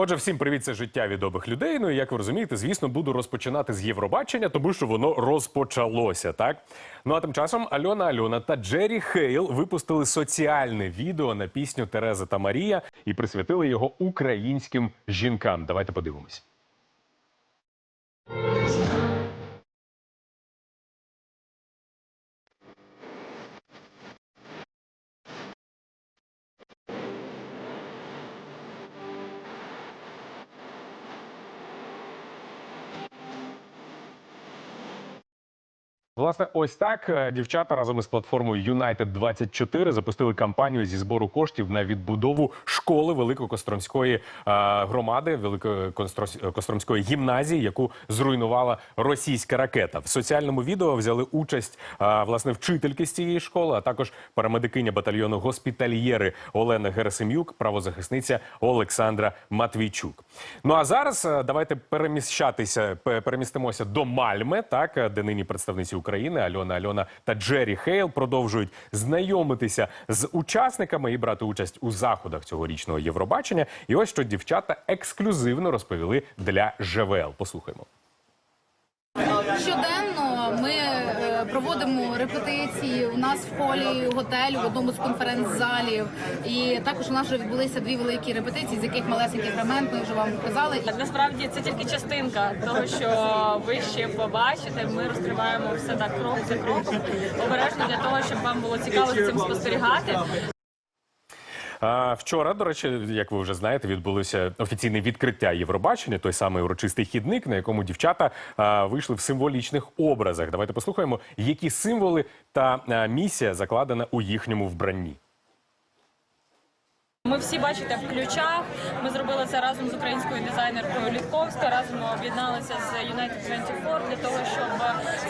Отже, всім привіт, це життя відомих людей. Ну і як ви розумієте, звісно, буду розпочинати з Євробачення, тому що воно розпочалося, так? Ну а тим часом Альона Альона та Джері Хейл випустили соціальне відео на пісню Тереза та Марія і присвятили його українським жінкам. Давайте подивимось. Власне, ось так е, дівчата разом із платформою United 24 запустили кампанію зі збору коштів на відбудову школи Великокостромської е, громади, Великокостромської гімназії, яку зруйнувала російська ракета. В соціальному відео взяли участь е, власне вчительки з цієї школи, а також парамедикиня батальйону госпітальєри Олена Герасим'юк, правозахисниця Олександра Матвійчук. Ну а зараз е, давайте переміщатися, перемістимося до Мальми, так е, де нині представниці України Альона Альона та Джері Хейл продовжують знайомитися з учасниками і брати участь у заходах цьогорічного Євробачення. І ось що дівчата ексклюзивно розповіли для ЖВЛ. Послухаймо. Щоденно проводимо репетиції у нас в холі готелю в одному з конференц-залів. І також у нас вже відбулися дві великі репетиції, з яких малесенький фрагмент ми вже вам показали. Насправді це тільки частинка того, що ви ще побачите. Ми розкриваємо все так крок за кроком, обережно для того, щоб вам було цікаво цим спостерігати. Вчора, до речі, як ви вже знаєте, відбулося офіційне відкриття Євробачення, той самий урочистий хідник, на якому дівчата вийшли в символічних образах. Давайте послухаємо, які символи та місія закладена у їхньому вбранні. Ми всі бачите в ключах. Ми зробили це разом з українською дизайнеркою Літковська. Разом об'єдналися з United 24 для того, щоб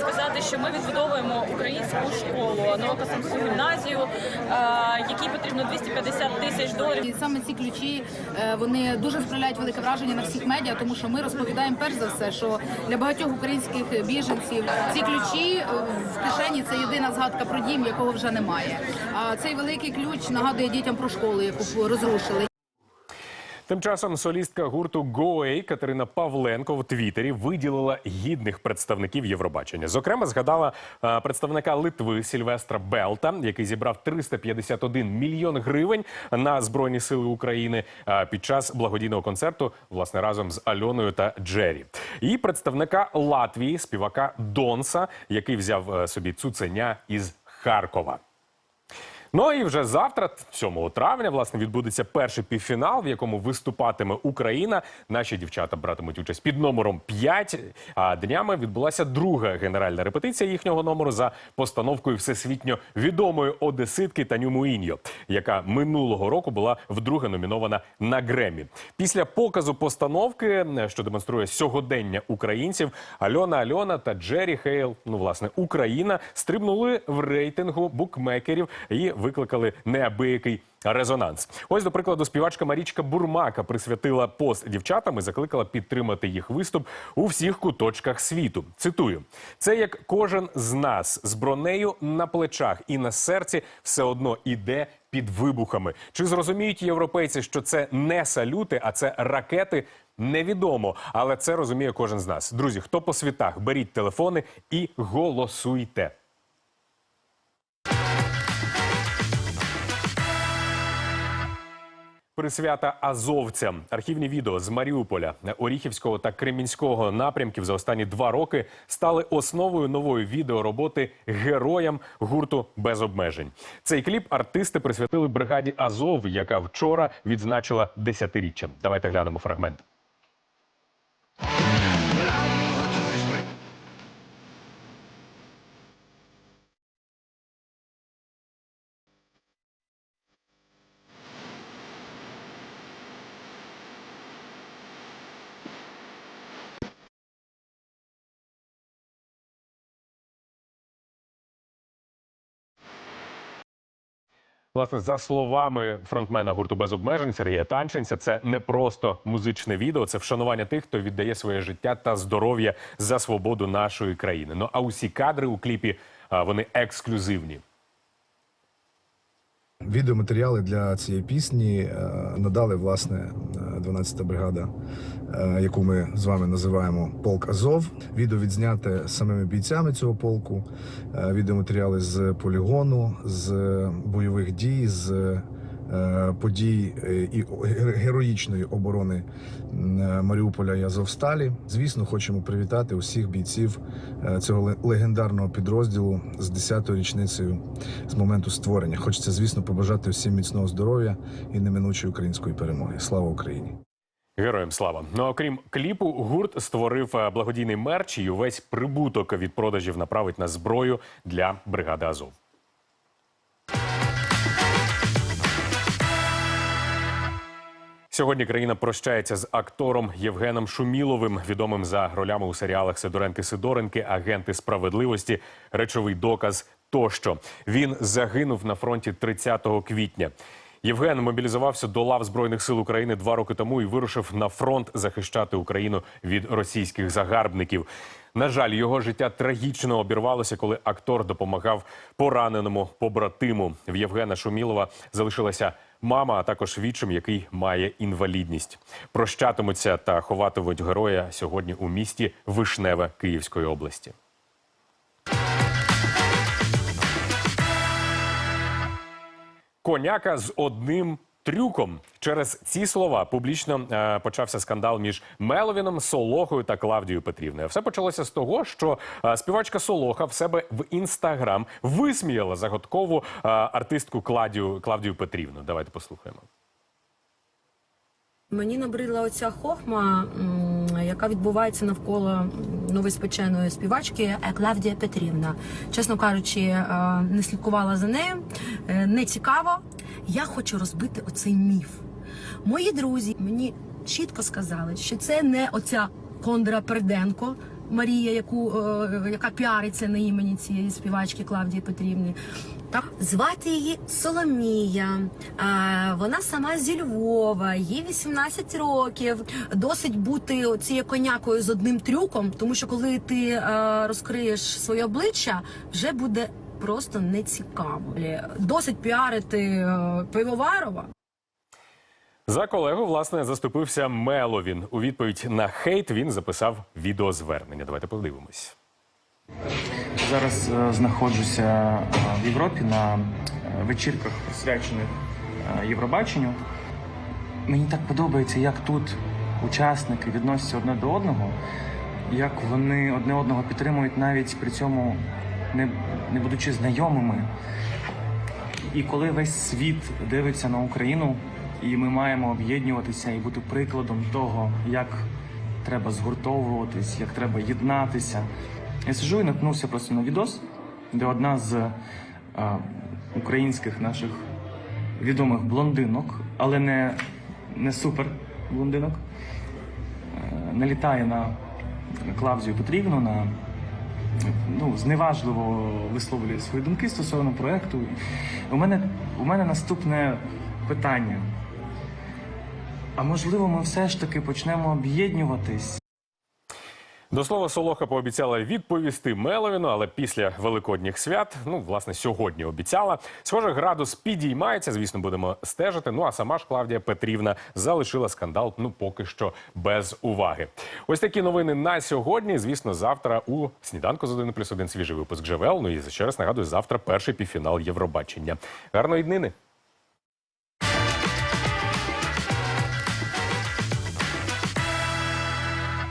сказати, що ми відбудовуємо українську школу, Новокосомську гімназію, е, якій потрібно 250 тисяч доларів. І саме ці ключі е, вони дуже справляють велике враження на всіх медіа, тому що ми розповідаємо перш за все, що для багатьох українських біженців ці ключі е, в кишені це єдина згадка про дім, якого вже немає. А цей великий ключ нагадує дітям про школу, яку розрушили. Тим часом солістка гурту Гоей Катерина Павленко в Твіттері виділила гідних представників Євробачення. Зокрема, згадала е, представника Литви Сільвестра Белта, який зібрав 351 мільйон гривень на збройні сили України е, під час благодійного концерту, власне, разом з Альоною та Джері. І представника Латвії, співака Донса, який взяв е, собі цуценя із Харкова. Ну і вже завтра, 7 травня, власне, відбудеться перший півфінал, в якому виступатиме Україна. Наші дівчата братимуть участь під номером 5. А днями відбулася друга генеральна репетиція їхнього номеру за постановкою всесвітньо відомої одеситки Таню Муіньо, яка минулого року була вдруге номінована на Гремі. Після показу постановки, що демонструє сьогодення українців, Альона Альона та Джері Хейл, ну власне Україна, стрибнули в рейтингу букмекерів і викликали неабиякий резонанс. Ось, до прикладу, співачка Марічка Бурмака присвятила пост дівчатам і закликала підтримати їх виступ у всіх куточках світу. Цитую: це як кожен з нас з бронею на плечах і на серці все одно іде під вибухами. Чи зрозуміють європейці, що це не салюти, а це ракети? Невідомо, але це розуміє кожен з нас. Друзі, хто по світах, беріть телефони і голосуйте. Присвята азовцям. Архівні відео з Маріуполя, Оріхівського та Кремінського напрямків за останні два роки стали основою нової відеороботи героям гурту без обмежень. Цей кліп артисти присвятили бригаді Азов, яка вчора відзначила десятиріччя. Давайте глянемо фрагмент. Власне, за словами фронтмена гурту без обмежень Сергія Танченця, це не просто музичне відео, це вшанування тих, хто віддає своє життя та здоров'я за свободу нашої країни. Ну а усі кадри у кліпі вони ексклюзивні. Відеоматеріали для цієї пісні е, надали власне е, 12-та бригада, е, яку ми з вами називаємо Полк Азов. Відео відзняте самими бійцями цього полку. е, Відеоматеріали з полігону, з бойових дій, з подій е, і ге- героїчної оборони е, Маріуполя і Азовсталі. Звісно, хочемо привітати усіх бійців е, цього легендарного підрозділу з 10-ю річницею з моменту створення. Хочеться, звісно, побажати всім міцного здоров'я і неминучої української перемоги. Слава Україні! Героям слава. Ну окрім кліпу, гурт створив е, благодійний мерч і увесь прибуток від продажів направить на зброю для бригади Азов. Сьогодні країна прощається з актором Євгеном Шуміловим, відомим за ролями у серіалах Сидоренки Сидоренки, Агенти справедливості, речовий доказ тощо. Він загинув на фронті 30 квітня. Євген мобілізувався до лав Збройних сил України два роки тому і вирушив на фронт захищати Україну від російських загарбників. На жаль, його життя трагічно обірвалося, коли актор допомагав пораненому побратиму. В Євгена Шумілова залишилася мама, а також вічим, який має інвалідність. Прощатимуться та ховатимуть героя сьогодні у місті Вишневе Київської області. Коняка з одним трюком. Через ці слова публічно е, почався скандал між Меловіном, Солохою та Клавдією Петрівною. Все почалося з того, що е, співачка Солоха в себе в інстаграм висміяла загадкову е, артистку Клавдію, Клавдію Петрівну. Давайте послухаємо. Мені набридла оця хохма, яка відбувається навколо новоспеченої співачки е, Клавдія Петрівна. Чесно кажучи, е, не слідкувала за нею, е, не цікаво. Я хочу розбити оцей міф. Мої друзі мені чітко сказали, що це не оця Кондра Перденко. Марія, яку, е, яка піариться на імені цієї співачки Клавдії Петрівни. Так, звати її Соломія. А, вона сама зі Львова, їй 18 років. Досить бути цією конякою з одним трюком, тому що коли ти е, розкриєш своє обличчя, вже буде просто нецікаво. Досить піарити е, Пивоварова. За колегу власне заступився Меловін. У відповідь на хейт він записав відеозвернення. Давайте подивимось. Зараз е, знаходжуся е, в Європі на е, вечірках, присвячених е, Євробаченню. Мені так подобається, як тут учасники відносяться одне до одного, як вони одне одного підтримують навіть при цьому не, не будучи знайомими. І коли весь світ дивиться на Україну, і ми маємо об'єднуватися і бути прикладом того, як треба згуртовуватись, як треба єднатися. Я сижу і наткнувся просто на відос, де одна з е, українських наших відомих блондинок, але не, не супер блондинок, е, налітає на Клавдію Петрівну, на ну, зневажливо висловлює свої думки стосовно проєкту. У мене, у мене наступне питання. А можливо, ми все ж таки почнемо об'єднуватись? До слова, Солоха пообіцяла відповісти Меловіну, але після великодніх свят, ну власне, сьогодні обіцяла. Схоже, градус підіймається. Звісно, будемо стежити. Ну а сама ж Клавдія Петрівна залишила скандал. Ну поки що без уваги. Ось такі новини на сьогодні. Звісно, завтра у сніданку з 1 плюс 1 свіжий випуск ЖВЛ. Ну і ще раз нагадую, завтра перший півфінал Євробачення. Гарної днини.